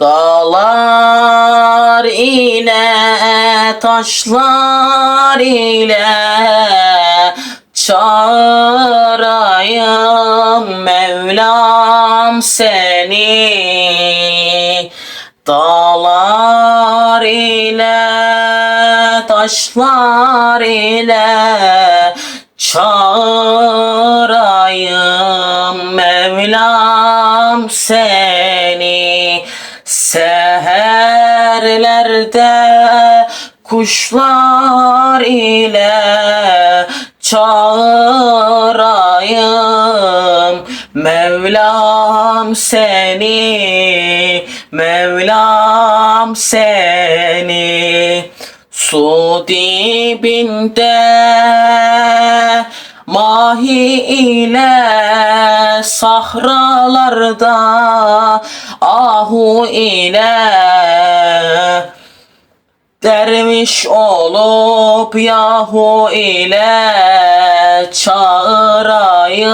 Dağlar ile taşlar ile çağırayım Mevlam seni. Dağlar ile taşlar ile çağırayım Mevlam seni Seherlerde kuşlar ile çağırayım. Mevlam seni Mevlam seni. Su dibinde mahi ile sahralarda ahu ile Derviş olup yahu ile çağırayım.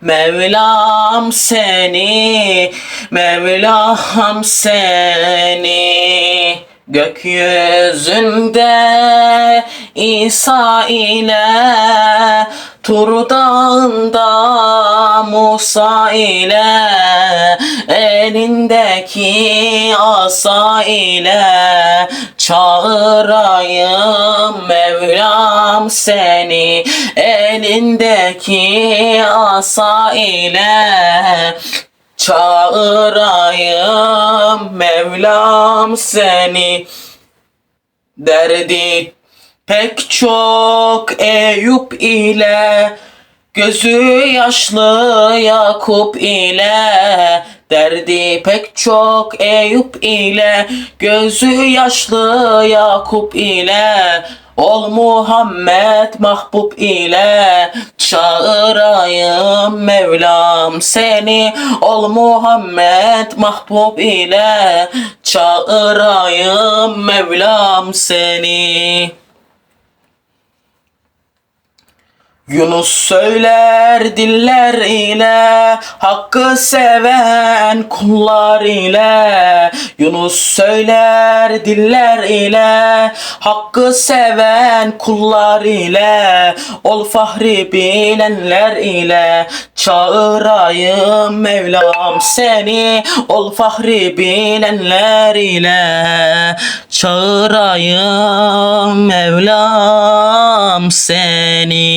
Mevlam seni, Mevlam seni Gökyüzünde İsa ile Tur dağında Musa ile elindeki asa ile çağırayım Mevlam seni elindeki asa ile çağırayım Mevlam seni derdi pek çok Eyüp ile Gözü yaşlı Yakup ile Derdi pek çok Eyüp ile Gözü yaşlı Yakup ile Ol Muhammed mahbub ile Çağırayım Mevlam seni Ol Muhammed mahbub ile Çağırayım Mevlam seni Yunus söyler diller ile Hakkı seven kullar ile. Yunus söyler diller ile Hakkı seven kullar ile. Ol fahri bilenler ile Çağırayım Mevlam seni. Ol fahri bilenler ile Çağırayım Mevlam seni